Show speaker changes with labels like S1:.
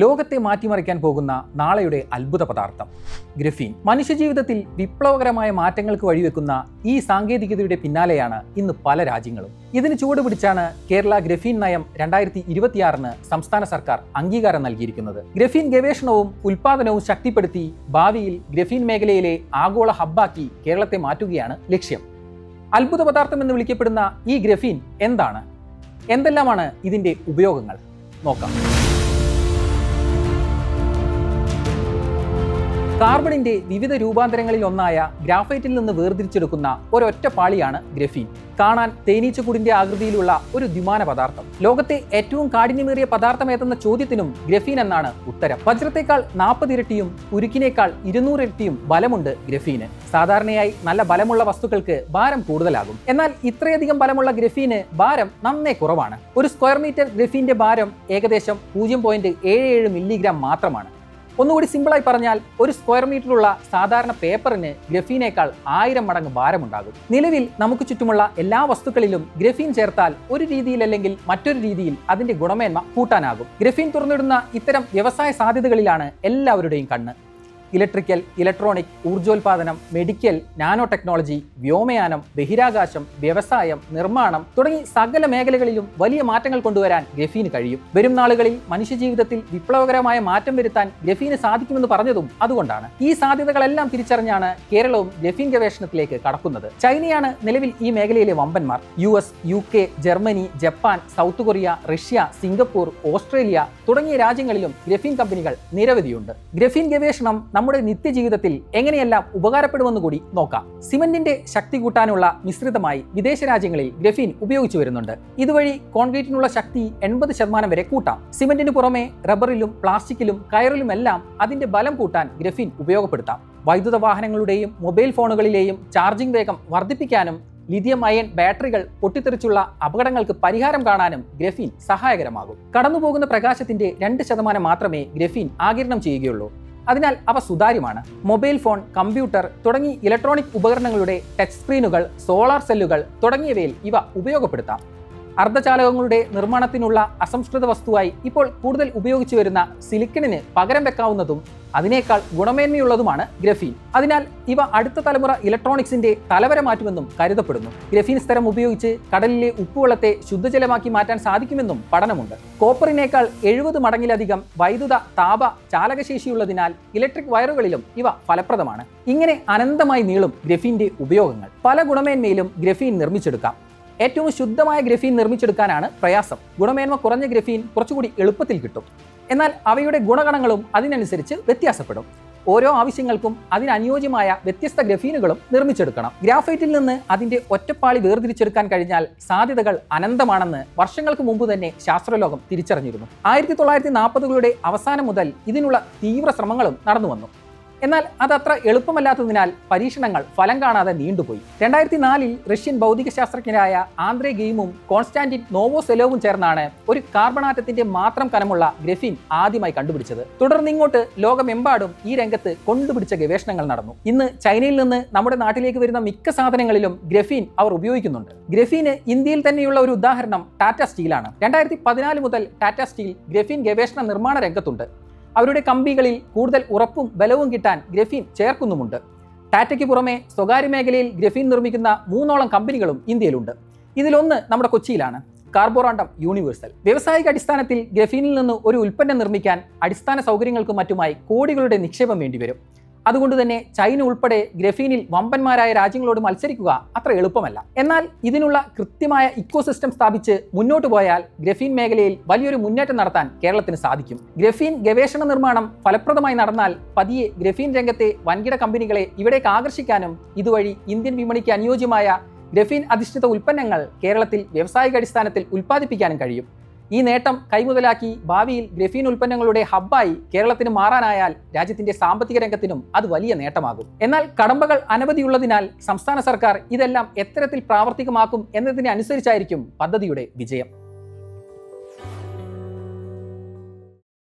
S1: ലോകത്തെ മാറ്റിമറിക്കാൻ പോകുന്ന നാളെയുടെ അത്ഭുത പദാർത്ഥം ഗ്രഫീൻ. മനുഷ്യജീവിതത്തിൽ വിപ്ലവകരമായ മാറ്റങ്ങൾക്ക് വഴിവെക്കുന്ന ഈ സാങ്കേതികതയുടെ പിന്നാലെയാണ് ഇന്ന് പല രാജ്യങ്ങളും. ഇതിന് ചുവട് പിടിച്ചാണ് കേരള ഗ്രഫീൻ നയം രണ്ടായിരത്തി ഇരുപത്തിയാറിന് സംസ്ഥാന സർക്കാർ അംഗീകാരം നൽകിയിരിക്കുന്നത്. ഗ്രഫീൻ ഗവേഷണവും ഉൽപാദനവും ശക്തിപ്പെടുത്തി ഭാവിയിൽ ഗ്രഫീൻ മേഖലയിലെ ആഗോള ഹബ്ബാക്കി കേരളത്തെ മാറ്റുകയാണ് ലക്ഷ്യം. അത്ഭുത പദാർത്ഥം എന്ന് വിളിക്കപ്പെടുന്ന ഈ ഗ്രഫീൻ എന്താണ്? എന്തെല്ലാമാണ് ഇതിന്റെ ഉപയോഗങ്ങൾ? നോക്കാം. കാർബണിന്റെ വിവിധ രൂപാന്തരങ്ങളിൽ ഒന്നായ ഗ്രാഫൈറ്റിൽ നിന്ന് വേർതിരിച്ചെടുക്കുന്ന ഒരൊറ്റ പാളിയാണ് ഗ്രഫീൻ. കാണാൻ തേനീച്ചുകൂടിന്റെ ആകൃതിയിലുള്ള ഒരു ദ്വിമാന പദാർത്ഥം. ലോകത്തെ ഏറ്റവും കാഠിന്യമേറിയ പദാർത്ഥം ഏതെന്ന ചോദ്യത്തിനും ഗ്രഫീൻ എന്നാണ് ഉത്തരം. വജ്രത്തെക്കാൾ നാൽപ്പത് ഇരട്ടിയും ഉരുക്കിനേക്കാൾ ഇരുന്നൂറ് ഇരട്ടിയും ബലമുണ്ട് ഗ്രഫീന്. സാധാരണയായി നല്ല ബലമുള്ള വസ്തുക്കൾക്ക് ഭാരം കൂടുതലാകും. എന്നാൽ ഇത്രയധികം ബലമുള്ള ഗ്രഫീന് ഭാരം നന്നേ കുറവാണ്. ഒരു സ്ക്വയർ മീറ്റർ ഗ്രഫീന്റെ ഭാരം ഏകദേശം പൂജ്യം പോയിന്റ് ഏഴ് ഏഴ് മില്ലിഗ്രാം മാത്രമാണ്. ഒന്നുകൂടി സിമ്പിളായി പറഞ്ഞാൽ ഒരു സ്ക്വയർ മീറ്ററുള്ള സാധാരണ പേപ്പറിന് ഗ്രഫീനേക്കാൾ ആയിരം മടങ്ങ് ഭാരമുണ്ടാകും. നിലവിൽ നമുക്ക് ചുറ്റുമുള്ള എല്ലാ വസ്തുക്കളിലും ഗ്രഫീൻ ചേർത്താൽ ഒരു രീതിയിലല്ലെങ്കിൽ മറ്റൊരു രീതിയിൽ അതിന്റെ ഗുണമേന്മ കൂട്ടാനാകും. ഗ്രഫീൻ തുറന്നിടുന്ന ഇത്തരം വ്യവസായ സാധ്യതകളിലാണ് എല്ലാവരുടെയും കണ്ണ്. ഇലക്ട്രിക്കൽ ഇലക്ട്രോണിക് ഊർജോൽപാദനം മെഡിക്കൽ നാനോ ടെക്നോളജി വ്യോമയാനം ബഹിരാകാശം വ്യവസായം നിർമ്മാണം തുടങ്ങി സകല മേഖലകളിലും വലിയ മാറ്റങ്ങൾ കൊണ്ടുവരാൻ ഗ്രഫീന് കഴിയും. വരും നാളുകളിൽ മനുഷ്യജീവിതത്തിൽ വിപ്ലവകരമായ മാറ്റം വരുത്താൻ ഗ്രഫീന് സാധിക്കുമെന്ന് പറഞ്ഞതും അതുകൊണ്ടാണ്. ഈ സാധ്യതകളെല്ലാം തിരിച്ചറിഞ്ഞാണ് കേരളവും ഗ്രഫീൻ ഗവേഷണത്തിലേക്ക് കടക്കുന്നത്. ചൈനയാണ് നിലവിൽ ഈ മേഖലയിലെ വമ്പന്മാർ. U S U K Germany Japan South Korea Russia Singapore Australia തുടങ്ങിയ രാജ്യങ്ങളിലും ഗ്രഫീൻ കമ്പനികൾ നിരവധിയുണ്ട്. ഗ്രഫീൻ ഗവേഷണം നമ്മുടെ നിത്യജീവിതത്തിൽ എങ്ങനെയെല്ലാം ഉപകാരപ്പെടുമെന്ന് കൂടി നോക്കാം. സിമന്റിന്റെ ശക്തി കൂട്ടാനുള്ള മിശ്രിതമായി വിദേശ രാജ്യങ്ങളിൽ ഗ്രഫീൻ ഉപയോഗിച്ചു വരുന്നുണ്ട്. ഇതുവഴി കോൺക്രീറ്റിനുള്ള ശക്തി എൺപത് ശതമാനം വരെ കൂട്ടാം. സിമന്റിന് പുറമെ റബ്ബറിലും പ്ലാസ്റ്റിക്കിലും കയറിലുമെല്ലാം അതിന്റെ ബലം കൂട്ടാൻ ഗ്രഫീൻ ഉപയോഗപ്പെടുത്താം. വൈദ്യുത വാഹനങ്ങളുടെയും മൊബൈൽ ഫോണുകളിലെയും ചാർജിംഗ് വേഗം വർദ്ധിപ്പിക്കാനും ലിഥിയം അയൺ ബാറ്ററികൾ പൊട്ടിത്തെറിച്ചുള്ള അപകടങ്ങൾക്ക് പരിഹാരം കാണാനും ഗ്രഫീൻ സഹായകരമാകും. കടന്നുപോകുന്ന പ്രകാശത്തിന്റെ രണ്ട് ശതമാനം മാത്രമേ ഗ്രഫീൻ ആകിരണം ചെയ്യുകയുള്ളൂ. അതിനാൽ അവ സുതാര്യമാണ്. മൊബൈൽ ഫോൺ കമ്പ്യൂട്ടർ തുടങ്ങി ഇലക്ട്രോണിക് ഉപകരണങ്ങളുടെ ടച്ച് സ്ക്രീനുകൾ സോളാർ സെല്ലുകൾ തുടങ്ങിയവയിൽ ഇവ ഉപയോഗപ്പെടുത്താം. അർദ്ധചാലകങ്ങളുടെ നിർമ്മാണത്തിനുള്ള അസംസ്കൃത വസ്തുവായി ഇപ്പോൾ കൂടുതൽ ഉപയോഗിച്ചു വരുന്ന സിലിക്കണിന് പകരം വെക്കാവുന്നതും അതിനേക്കാൾ ഗുണമേന്മയുള്ളതുമാണ് ഗ്രഫീൻ. അതിനാൽ ഇവ അടുത്ത തലമുറ ഇലക്ട്രോണിക്സിന്റെ തലവര മാറ്റുമെന്നും കരുതപ്പെടുന്നു. ഗ്രഫീൻ സ്ഥലം ഉപയോഗിച്ച് കടലിലെ ഉപ്പുവെള്ളത്തെ ശുദ്ധജലമാക്കി മാറ്റാൻ സാധിക്കുമെന്നും പഠനമുണ്ട്. കോപ്പറിനേക്കാൾ എഴുപത് മടങ്ങിലധികം വൈദ്യുത താപ ചാലകശേഷിയുള്ളതിനാൽ ഇലക്ട്രിക് വയറുകളിലും ഇവ ഫലപ്രദമാണ്. ഇങ്ങനെ അനന്തമായി നീളും ഗ്രഫീന്റെ ഉപയോഗങ്ങൾ. പല ഗുണമേന്മയിലും ഗ്രഫീൻ നിർമ്മിച്ചെടുക്കാം. ഏറ്റവും ശുദ്ധമായ ഗ്രഫീൻ നിർമ്മിച്ചെടുക്കാനാണ് പ്രയാസം. ഗുണമേന്മ കുറഞ്ഞ ഗ്രഫീൻ കുറച്ചുകൂടി എളുപ്പത്തിൽ കിട്ടും. എന്നാൽ അവയുടെ ഗുണഗണങ്ങളും അതിനനുസരിച്ച് വ്യത്യാസപ്പെടും. ഓരോ ആവശ്യങ്ങൾക്കും അതിനനുയോജ്യമായ വ്യത്യസ്ത ഗ്രഫീനുകളും നിർമ്മിച്ചെടുക്കണം. ഗ്രാഫൈറ്റിൽ നിന്ന് അതിന്റെ ഒറ്റപ്പാളി വേർതിരിച്ചെടുക്കാൻ കഴിഞ്ഞാൽ സാധ്യതകൾ അനന്തമാണെന്ന് വർഷങ്ങൾക്ക് മുമ്പ് തന്നെ ശാസ്ത്രലോകം തിരിച്ചറിഞ്ഞിരുന്നു. ആയിരത്തി തൊള്ളായിരത്തി നാൽപ്പതുകളുടെ അവസാനം മുതൽ ഇതിനുള്ള തീവ്ര ശ്രമങ്ങളും നടന്നു വന്നു എന്നാൽ അതത്ര എളുപ്പമല്ലാത്തതിനാൽ പരീക്ഷണങ്ങൾ ഫലം കാണാതെ നീണ്ടുപോയി. രണ്ടായിരത്തി നാലിൽ റഷ്യൻ ഭൗതിക ശാസ്ത്രജ്ഞരായ ആന്ദ്രേ ഗെയിമും കോൺസ്റ്റാന്റിൻ നോവോ സെലോവും ചേർന്നാണ് ഒരു കാർബണാറ്റത്തിന്റെ മാത്രം കനമുള്ള ഗ്രഫീൻ ആദ്യമായി കണ്ടുപിടിച്ചത്. തുടർന്ന് ഇങ്ങോട്ട് ലോകമെമ്പാടും ഈ രംഗത്ത് കൊണ്ടുപിടിച്ച ഗവേഷണങ്ങൾ നടന്നു. ഇന്ന് ചൈനയിൽ നിന്ന് നമ്മുടെ നാട്ടിലേക്ക് വരുന്ന മിക്ക സാധനങ്ങളിലും ഗ്രഫീൻ അവർ ഉപയോഗിക്കുന്നുണ്ട്. ഗ്രഫീന് ഇന്ത്യയിൽ തന്നെയുള്ള ഒരു ഉദാഹരണം ടാറ്റ സ്റ്റീലാണ്. രണ്ടായിരത്തി പതിനാല് മുതൽ ടാറ്റ സ്റ്റീൽ ഗ്രഫീൻ ഗവേഷണ നിർമ്മാണ രംഗത്തുണ്ട്. അവരുടെ കമ്പികളിൽ കൂടുതൽ ഉറപ്പും ബലവും കിട്ടാൻ ഗ്രഫീൻ ചേർക്കുന്നുമുണ്ട്. ടാറ്റയ്ക്ക് പുറമെ സ്വകാര്യ മേഖലയിൽ ഗ്രഫീൻ നിർമ്മിക്കുന്ന മൂന്നോളം കമ്പനികളും ഇന്ത്യയിലുണ്ട്. ഇതിലൊന്ന് നമ്മുടെ കൊച്ചിയിലാണ് കാർബോറാണ്ടം യൂണിവേഴ്സൽ. വ്യവസായിക അടിസ്ഥാനത്തിൽ ഗ്രഫീനിൽ നിന്ന് ഒരു ഉൽപ്പന്നം നിർമ്മിക്കാൻ അടിസ്ഥാന സൗകര്യങ്ങൾക്കും മറ്റുമായി കോടികളുടെ നിക്ഷേപം വേണ്ടിവരും. അതുകൊണ്ട് തന്നെ ചൈന ഉൾപ്പെടെ ഗ്രഫീനിൽ വമ്പന്മാരായ രാജ്യങ്ങളോട് മത്സരിക്കുക അത്ര എളുപ്പമല്ല. എന്നാൽ ഇതിനുള്ള കൃത്യമായ ഇക്കോസിസ്റ്റം സ്ഥാപിച്ച് മുന്നോട്ട് പോയാൽ ഗ്രഫീൻ മേഖലയിൽ വലിയൊരു മുന്നേറ്റം നടത്താൻ കേരളത്തിന് സാധിക്കും. ഗ്രഫീൻ ഗവേഷണ നിർമ്മാണം ഫലപ്രദമായി നടന്നാൽ പതിയെ ഗ്രഫീൻ രംഗത്തെ വൻകിട കമ്പനികളെ ഇവിടേക്ക് ആകർഷിക്കാനും ഇതുവഴി ഇന്ത്യൻ വിപണിക്ക് അനുയോജ്യമായ ഗ്രഫീൻ അധിഷ്ഠിത ഉൽപ്പന്നങ്ങൾ കേരളത്തിൽ വ്യാവസായിക അടിസ്ഥാനത്തിൽ ഉൽപ്പാദിപ്പിക്കാനും കഴിയും. ഈ നേട്ടം കൈമുതലാക്കി ഭാവിയിൽ ഗ്രഫീൻ ഉൽപ്പന്നങ്ങളുടെ ഹബ്ബായി കേരളത്തിന് മാറാനായാൽ രാജ്യത്തിന്റെ സാമ്പത്തിക രംഗത്തിനും അത് വലിയ നേട്ടമാകും. എന്നാൽ കടമ്പകൾ അനവധിയുള്ളതിനാൽ സംസ്ഥാന സർക്കാർ ഇതെല്ലാം എത്തരത്തിൽ പ്രാവർത്തികമാക്കും എന്നതിനെ അനുസരിച്ചായിരിക്കും പദ്ധതിയുടെ വിജയം.